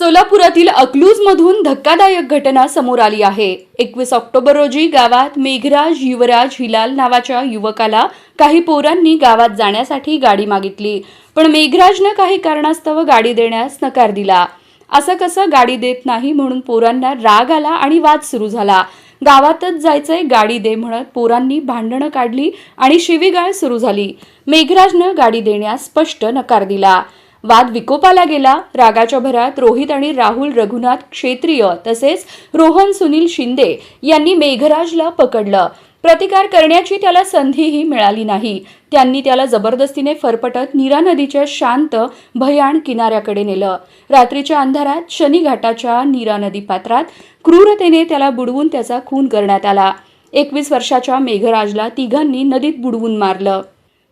सोलापुरातील अकलूज मधून धक्कादायक घटना समोर आली आहे. एकवीस ऑक्टोबर रोजी गावात मेघराज युवराज हिलाल नावाच्या युवकाला काही पोरांनी गावात जाण्यासाठी गाडी मागितली. पण मेघराजनं काही कारणास्तव गाडी देण्यास नकार दिला. असं कसं गाडी देत नाही म्हणून पोरांना राग आला आणि वाद सुरू झाला. गावातच जायचंय गाडी दे म्हणत पोरांनी भांडणं काढली आणि शिवीगाळ सुरू झाली. मेघराजनं गाडी देण्यास स्पष्ट नकार दिला. वाद विकोपाला गेला. रागाच्या भरात रोहित आणि राहुल रघुनाथ क्षेत्रीय तसेच रोहन सुनील शिंदे यांनी मेघराजला पकडलं. प्रतिकार करण्याची त्याला संधीही मिळाली नाही. त्यांनी त्याला जबरदस्तीने फरफटत नीरा नदीच्या शांत भयाण किनाऱ्याकडे नेलं. रात्रीच्या अंधारात शनी घाटाच्या नीरा नदी पात्रात क्रूरतेने त्याला बुडवून त्याचा खून करण्यात आला. एकवीस वर्षाच्या मेघराजला तिघांनी नदीत बुडवून मारलं.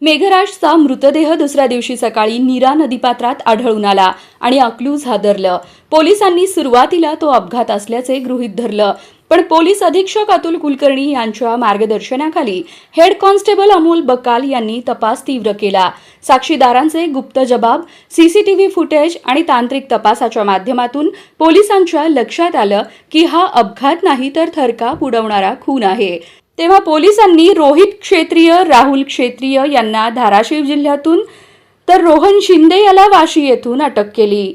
मेघराजचा मृतदेह दुसऱ्या दिवशी सकाळी नीरा नदीपात्रात आढळून आला आणि अकलूज हादरलं. पोलिसांनी सुरुवातीला तो अपघात असल्याचे गृहीत धरलं. पण पोलीस अधीक्षक अतुल कुलकर्णी यांच्या मार्गदर्शनाखाली हेड कॉन्स्टेबल अमोल बकाल यांनी तपास तीव्र केला. साक्षीदारांचे गुप्त जबाब सीसीटीव्ही फुटेज आणि तांत्रिक तपासाच्या माध्यमातून पोलिसांच्या लक्षात आलं की हा अपघात नाही तर थरकाप उडवणारा खून आहे. तेव्हा पोलिसांनी रोहित क्षेत्रीय राहुल क्षेत्रीय यांना धाराशिव जिल्ह्यातून तर रोहन शिंदे याला वाशी येथून अटक केली.